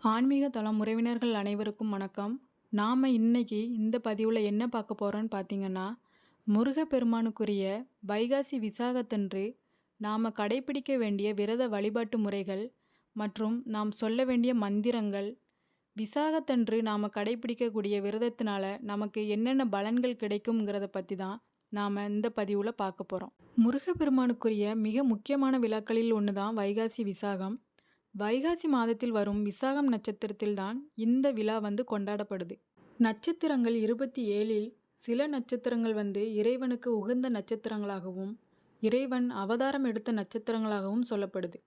ஆன்மீக தளம் உறவினர்கள் அனைவருக்கும் வணக்கம். நாம் இன்னைக்கு இந்த பதிவில் என்ன பார்க்க போகிறோன்னு பார்த்தீங்கன்னா முருகப்பெருமானுக்குரிய வைகாசி விசாகத்தன்று நாம் கடைபிடிக்க வேண்டிய விரத வழிபாட்டு முறைகள் மற்றும் நாம் சொல்ல வேண்டிய மந்திரங்கள் விசாகத்தன்று நாம் கடைபிடிக்கக்கூடிய விரதத்தினால நமக்கு என்னென்ன பலன்கள் கிடைக்குங்கிறத பற்றி தான் நாம் இந்த பதிவில் பார்க்க போகிறோம் முருகப்பெருமானுக்குரிய மிக முக்கியமான விழாக்களில் ஒன்று தான் வைகாசி விசாகம். வைகாசி மாதத்தில் வரும் விசாகம் நட்சத்திரத்தில்தான் இந்த விழா வந்து கொண்டாடப்படுது. நட்சத்திரங்கள் இருபத்தி ஏழில் சில நட்சத்திரங்கள் வந்து இறைவனுக்கு உகந்த நட்சத்திரங்களாகவும் இறைவன் அவதாரம் எடுத்த நட்சத்திரங்களாகவும் சொல்லப்படுது.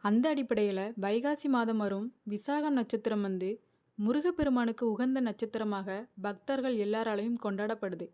அந்த அடிப்படையில் வைகாசி மாதம் வரும் விசாகம் நட்சத்திரம் வந்து முருகப்பெருமானுக்கு உகந்த நட்சத்திரமாக பக்தர்கள் எல்லாராலையும் கொண்டாடப்படுது.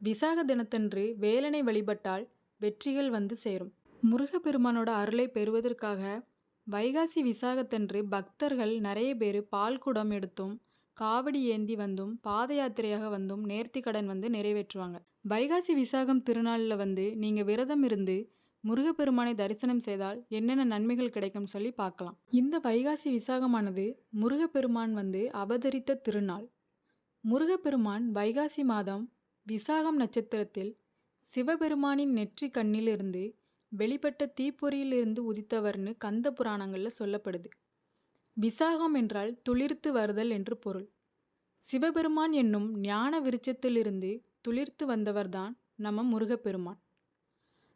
விசாக தினத்தன்று வேலனை வழிபட்டால் வெற்றிகள் வந்து சேரும். முருகப்பெருமானோட அருளை பெறுவதற்காக வைகாசி விசாகத்தன்று பக்தர்கள் நிறைய பேர் பால் குடம் எடுத்தும் காவடி ஏந்தி வந்தும் பாத யாத்திரையாக வந்தும் நேர்த்தி கடன் வந்து நிறைவேற்றுவாங்க. வைகாசி விசாகம் திருநாளில் வந்து நீங்கள் விரதம் இருந்து முருகப்பெருமானை தரிசனம் செய்தால் என்னென்ன நன்மைகள் கிடைக்கும் சொல்லி பார்க்கலாம். இந்த வைகாசி விசாகமானது முருகப்பெருமான் வந்து அவதரித்த திருநாள். முருகப்பெருமான் வைகாசி மாதம் விசாகம் நட்சத்திரத்தில் சிவபெருமானின் நெற்றி கண்ணிலிருந்து வெளிப்பட்ட தீப்பொறியிலிருந்து உதித்தவர்னு கந்த புராணங்களில் சொல்லப்படுது. விசாகம் என்றால் துளிர்த்து வருதல் என்று பொருள். சிவபெருமான் என்னும் ஞான விருட்சத்திலிருந்து துளிர்த்து வந்தவர்தான் நம்ம முருகப்பெருமான்.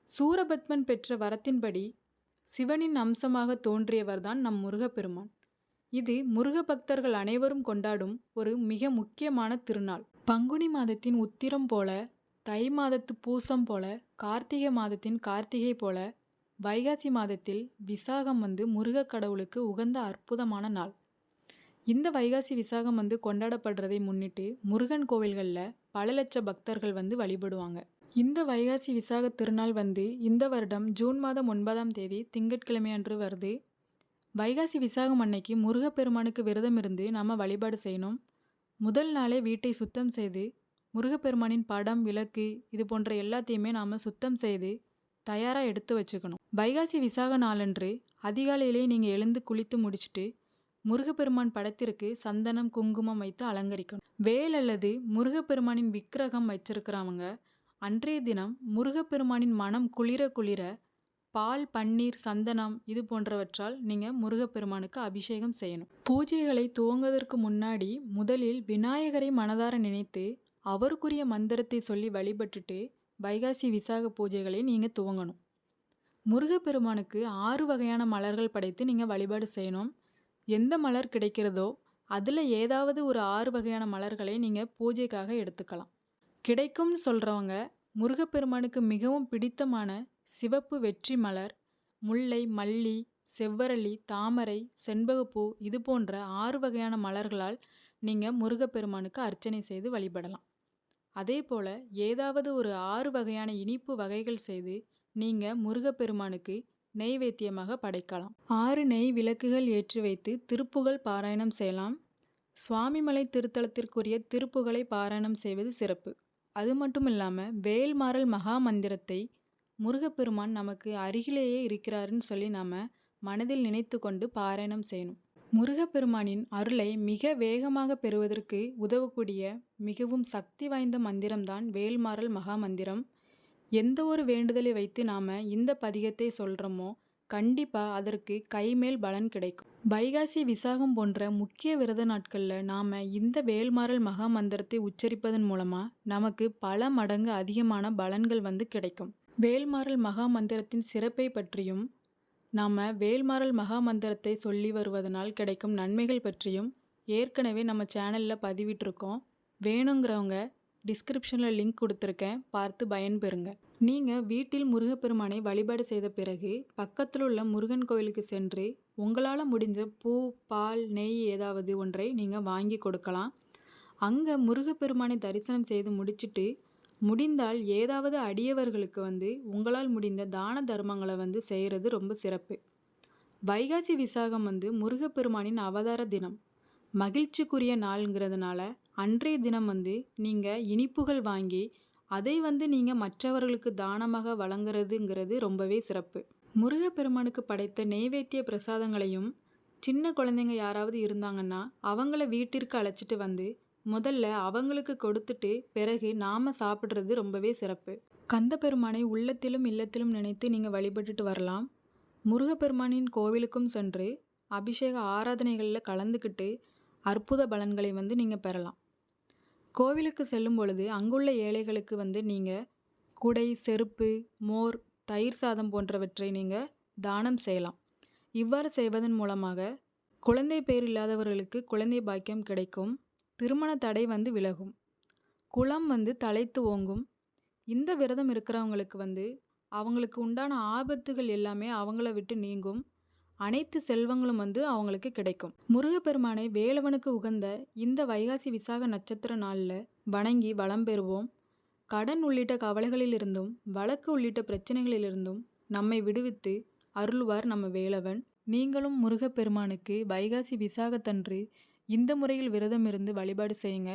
சூரபத்மன் பெற்ற வரத்தின்படி சிவனின் அம்சமாக தோன்றியவர்தான் நம் முருகப்பெருமான். இது முருக பக்தர்கள் அனைவரும் கொண்டாடும் ஒரு மிக முக்கியமான திருநாள். பங்குனி மாதத்தின் உத்திரம் போல தை மாதத்து பூசம் போல கார்த்திகை மாதத்தின் கார்த்திகை போல வைகாசி மாதத்தில் விசாகம் வந்து முருகக் கடவுளுக்கு உகந்த அற்புதமான நாள். இந்த வைகாசி விசாகம் வந்து கொண்டாடப்படுறதை முன்னிட்டு முருகன் கோவில்களில் பல லட்ச பக்தர்கள் வந்து வழிபடுவாங்க. இந்த வைகாசி விசாக திருநாள் வந்து இந்த வருடம் ஜூன் மாதம் ஒன்பதாம் தேதி திங்கட்கிழமை அன்று வருது. வைகாசி விசாகம் அன்னைக்கு முருகப்பெருமானுக்கு விரதம் இருந்து நாம் வழிபாடு செய்யணும். முதல் நாளே வீட்டை சுத்தம் செய்து முருகப்பெருமானின் படம் விளக்கு இது போன்ற எல்லாத்தையுமே நாம் சுத்தம் செய்து தயாராக எடுத்து வச்சுக்கணும். வைகாசி விசாக நாளன்று அதிகாலையிலே நீங்கள் எழுந்து குளித்து முடிச்சுட்டு முருகப்பெருமான் படத்திற்கு சந்தனம் குங்குமம் வைத்து அலங்கரிக்கணும். வேல் அல்லது முருகப்பெருமானின் விக்கிரகம் வச்சிருக்கிறவங்க அன்றைய தினம் முருகப்பெருமானின் மனம் குளிர குளிர பால் பன்னீர் சந்தனம் இது போன்றவற்றால் நீங்கள் முருகப்பெருமானுக்கு அபிஷேகம் செய்யணும். பூஜைகளை துவங்குவதற்கு முன்னாடி முதலில் விநாயகரை மனதார நினைத்து அவருக்குரிய மந்திரத்தை சொல்லி வழிபட்டுட்டு வைகாசி விசாக பூஜைகளை நீங்கள் துவங்கணும். முருகப்பெருமானுக்கு ஆறு வகையான மலர்கள் படைத்து நீங்கள் வழிபாடு செய்யணும். எந்த மலர் கிடைக்கிறதோ அதில் ஏதாவது ஒரு ஆறு வகையான மலர்களை நீங்கள் பூஜைக்காக எடுத்துக்கலாம். கிடைக்கும்னு சொல்கிறவங்க முருகப்பெருமானுக்கு மிகவும் பிடித்தமான சிவப்பு வெற்றி மலர் முல்லை மல்லி செவ்வரளி தாமரை செண்பகப்பூ இது போன்ற ஆறு வகையான மலர்களால் நீங்கள் முருகப்பெருமானுக்கு அர்ச்சனை செய்து வழிபடலாம். அதே போல் ஏதாவது ஒரு ஆறு வகையான இனிப்பு வகைகள் செய்து நீங்கள் முருகப்பெருமானுக்கு நெய்வேத்தியமாக படைக்கலாம். ஆறு நெய் விளக்குகள் ஏற்றி வைத்து திருப்புகள் பாராயணம் செய்யலாம். சுவாமிமலை திருத்தலத்திற்குரிய திருப்புகளை பாராயணம் செய்வது சிறப்பு. அது மட்டும் இல்லாமல் வேல்மாறல் மகா மந்திரத்தை முருகப்பெருமான் நமக்கு அருகிலேயே இருக்கிறாருன்னு சொல்லி நாம் மனதில் நினைத்து கொண்டு பாராயணம் செய்யணும். முருகப்பெருமானின் அருளை மிக வேகமாக பெறுவதற்கு உதவக்கூடிய மிகவும் சக்தி வாய்ந்த மந்திரம்தான் வேல்மாறல் மகா மந்திரம் எந்த ஒரு வேண்டுதலை வைத்து நாம் இந்த பதிகத்தை சொல்கிறோமோ கண்டிப்பாக அதற்கு கைமேல் பலன் கிடைக்கும். வைகாசி விசாகம் போன்ற முக்கிய விரத நாட்களில் நாம் இந்த வேல்மாறல் மகா மந்திரத்தை உச்சரிப்பதன் மூலமாக நமக்கு பல மடங்கு அதிகமான பலன்கள் வந்து கிடைக்கும். வேல்மாறல் மகா மந்திரத்தின் சிறப்பை பற்றியும் நாம் வேல்மாறல் மகா மந்திரத்தை சொல்லி வருவதனால் கிடைக்கும் நன்மைகள் பற்றியும் ஏற்கனவே நம்ம சேனலில் பதிவிட்டிருக்கோம். வேணுங்கிறவங்க டிஸ்கிரிப்ஷனில் லிங்க் கொடுத்துருக்கேன். பார்த்து பயன்பெறுங்க. நீங்கள் வீட்டில் முருகப்பெருமானை வழிபாடு செய்த பிறகு பக்கத்தில் உள்ள முருகன் கோயிலுக்கு சென்று உங்களால் முடிஞ்ச பூ பால் நெய் ஏதாவது ஒன்றை நீங்கள் வாங்கி கொடுக்கலாம். அங்கே முருகப்பெருமானை தரிசனம் செய்து முடிச்சுட்டு முடிந்தால் ஏதாவது அடியவர்களுக்கு வந்து உங்களால் முடிந்த தான தர்மங்களை வந்து செய்கிறது ரொம்ப சிறப்பு. வைகாசி விசாகம் வந்து முருகப்பெருமானின் அவதார தினம். மகிழ்ச்சிக்குரிய நாளுங்கிறதுனால அன்றைய தினம் வந்து நீங்கள் இனிப்புகள் வாங்கி அதை வந்து நீங்கள் மற்றவர்களுக்கு தானமாக வழங்குறதுங்கிறது ரொம்பவே சிறப்பு. முருகப்பெருமானுக்கு படைத்த நெய்வேத்திய பிரசாதங்களையும் சின்ன குழந்தைங்க யாராவது இருந்தாங்கன்னா அவங்கள வீட்டிற்கு அழைச்சிட்டு வந்து முதல்ல அவங்களுக்கு கொடுத்துட்டு பிறகு நாம் சாப்பிட்றது ரொம்பவே சிறப்பு. கந்தபெருமானை உள்ளத்திலும் இல்லத்திலும் நினைத்து நீங்கள் வழிபட்டுட்டு வரலாம். முருகப்பெருமானின் கோவிலுக்கும் சென்று அபிஷேக ஆராதனைகளில் கலந்துக்கிட்டு அற்புத பலன்களை வந்து நீங்கள் பெறலாம். கோவிலுக்கு செல்லும் பொழுது அங்குள்ள ஏழைகளுக்கு வந்து நீங்கள் குடை செருப்பு மோர் தயிர் சாதம் போன்றவற்றை நீங்கள் தானம் செய்யலாம். இவ்வாறு செய்வதன் மூலமாக குழந்தை பேர் இல்லாதவர்களுக்கு குழந்தை பாக்கியம் கிடைக்கும். திருமண தடை வந்து விலகும். குளம் வந்து தலைத்து ஓங்கும். இந்த விரதம் இருக்கிறவங்களுக்கு வந்து அவங்களுக்கு உண்டான ஆபத்துகள் எல்லாமே அவங்கள விட்டு நீங்கும். அனைத்து செல்வங்களும் வந்து அவங்களுக்கு கிடைக்கும். முருகப்பெருமானை வேலவனுக்கு உகந்த இந்த வைகாசி விசாக நட்சத்திர நாளில் வணங்கி வளம் பெறுவோம். கடன் உள்ளிட்ட கவலைகளிலிருந்தும் வழக்கு உள்ளிட்ட பிரச்சனைகளிலிருந்தும் நம்மை விடுவித்து அருள்வார் நம்ம வேலவன். நீங்களும் முருகப்பெருமானுக்கு வைகாசி விசாகத்தன்று இந்த முறையில் விரதம் இருந்து வழிபாடு செய்யுங்க.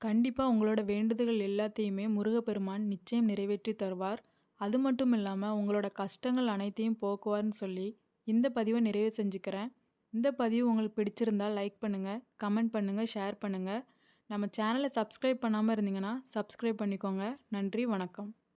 கண்டிப்பாக உங்களோட வேண்டுதல்கள் எல்லாத்தையுமே முருகப்பெருமான் நிச்சயம் நிறைவேற்றி தருவார். அது மட்டும் இல்லாமல் உங்களோட கஷ்டங்கள் அனைத்தையும் போக்குவார்னு சொல்லி இந்த பதிவை நிறைவு செஞ்சுக்கிறேன். இந்த பதிவு உங்களுக்கு பிடிச்சிருந்தால் லைக் பண்ணுங்கள் கமெண்ட் பண்ணுங்கள் ஷேர் பண்ணுங்கள் நம்ம சேனலை சப்ஸ்கிரைப் பண்ணாமல் இருந்தீங்கன்னா சப்ஸ்கிரைப் பண்ணிக்கோங்க. நன்றி வணக்கம்.